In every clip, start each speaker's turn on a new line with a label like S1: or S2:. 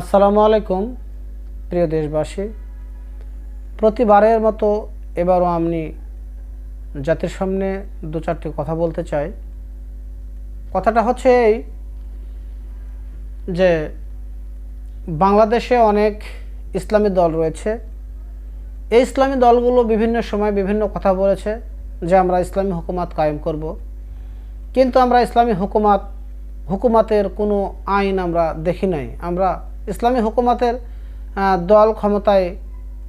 S1: আসসালামু আলাইকুম, প্রিয় দেশবাসী। প্রতিবারের মতো এবারও আমি জাতির সামনে দু চারটি কথা বলতে চাই। কথাটা হচ্ছে এই যে বাংলাদেশে অনেক ইসলামী দল রয়েছে। এই ইসলামী দলগুলো বিভিন্ন সময় বিভিন্ন কথা বলেছে যে আমরা ইসলামী হুকুমাত কায়েম করব। কিন্তু আমরা ইসলামী হুকুমাত, হুকুমাতের কোনো আইন আমরা দেখি নাই। আমরা ইসলামী হুকুমাতের দল ক্ষমতায়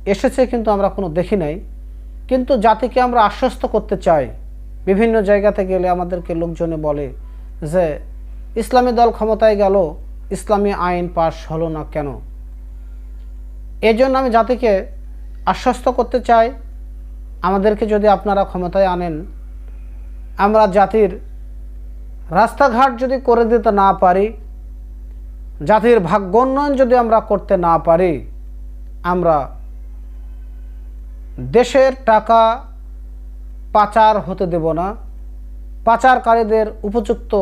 S1: এসেছে কিন্তু আমরা কোনো দেখি নাই। কিন্তু জাতিকে আমরা আশ্বস্ত করতে চাই। বিভিন্ন জায়গাতে গেলে আমাদেরকে লোকজনে বলে যে, ইসলামী দল ক্ষমতায় গেল, ইসলামী আইন পাশ হলো না কেন? এই জন্য আমি জাতিকে আশ্বস্ত করতে চাই। আমাদেরকে যদি আপনারা ক্ষমতায় আনেন, আমরা জাতির রাস্তাঘাট যদি করে দিতে না পারি জাতির ভাগ্যোন্নয়ন যদি আমরা করতে না পারি, আমরা দেশের টাকা পাচার হতে দেব না। পাচারকারীদের উপযুক্ত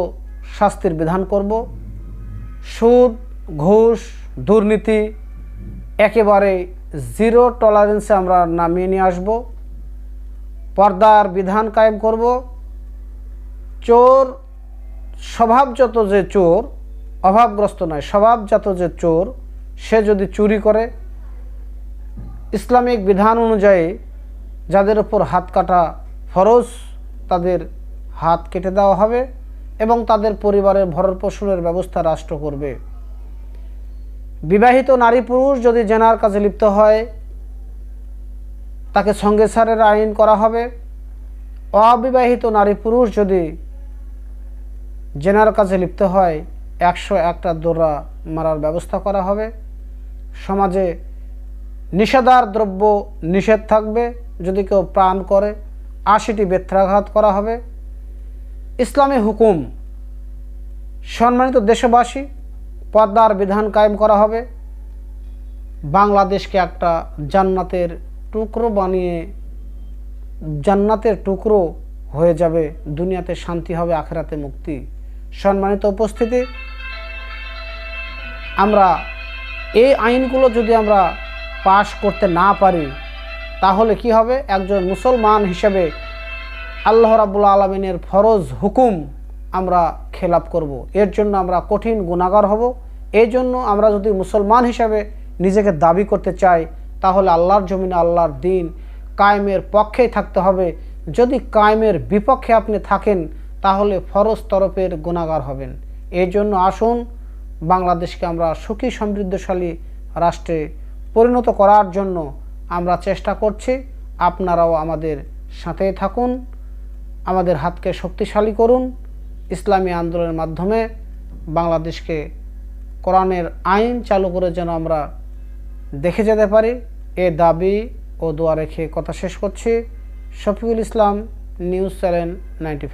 S1: শাস্তির বিধান করব। সুদ, ঘুষ, দুর্নীতি একেবারে জিরো টলারেন্সে আমরা নামিয়ে নিয়ে আসব। পর্দার বিধান কায়েম করব। চোর, স্বভাবজাত যে চোর অভাবগ্রস্ত নয়। স্বভাবজাত যে চোর, সে যদি চুরি করে, ইসলামিক বিধান অনুযায়ী যাদের উপর হাত কাটা ফরজ, তাদের হাত কেটে দেওয়া হবে এবং তাদের পরিবারের ভরণ পোষণের ব্যবস্থা রাষ্ট্র করবে। বিবাহিত নারী পুরুষ যদি জেনার কাজে লিপ্ত হয়, তাকে সঙ্গে সারের আইন করা হবে। অবিবাহিত নারী পুরুষ যদি জেনার কাজে লিপ্ত হয় একশো একটা দোররা মারার ব্যবস্থা করা হবে। সমাজে নিষেধার দ্রব্য নিষেধ থাকবে, যদি কেউ প্রাণ করে, আশিটি বেত্রাঘাত করা হবে। ইসলামী হুকুম, সম্মানিত দেশবাসী, পর্দার বিধান কায়েম করা হবে। বাংলাদেশকে একটা জান্নাতের টুকরো বানিয়ে, জান্নাতের টুকরো হয়ে যাবে, দুনিয়াতে শান্তি হবে, আখেরাতে মুক্তি। সম্মানিত উপস্থিতি আমরা এই আইনগুলো যদি আমরা পাশ করতে না পারি, তাহলে কি হবে? একজন মুসলমান হিসেবে আল্লাহ রাবুল আলমিনের ফরজ হুকুম আমরা খেলাপ করব। এর জন্য আমরা কঠিন গুণাগার হব। এই জন্য আমরা যদি মুসলমান হিসাবে নিজেকে দাবি করতে চাই, তাহলে আল্লাহর জমিনে আল্লাহর দিন কায়েমের পক্ষেই থাকতে হবে। যদি কায়েমের বিপক্ষে আপনি থাকেন, তাহলে ফরজ তরফের গুণাগার হবেন। এই জন্য আসুন বাংলাদেশকে আমরা সুখী, সমৃদ্ধশালী রাষ্ট্রে পরিণত করার জন্য আমরা চেষ্টা করছি। আপনারাও আমাদের সাথেই থাকুন, আমাদের হাতকে শক্তিশালী করুন। ইসলামী আন্দোলনের মাধ্যমে বাংলাদেশকে কোরআনের আইন চালু করে যেন আমরা দেখে যেতে পারি। এ দাবি ও দোয়া রেখে কথা শেষ করছি। Shafiqul Islam, news channel ninety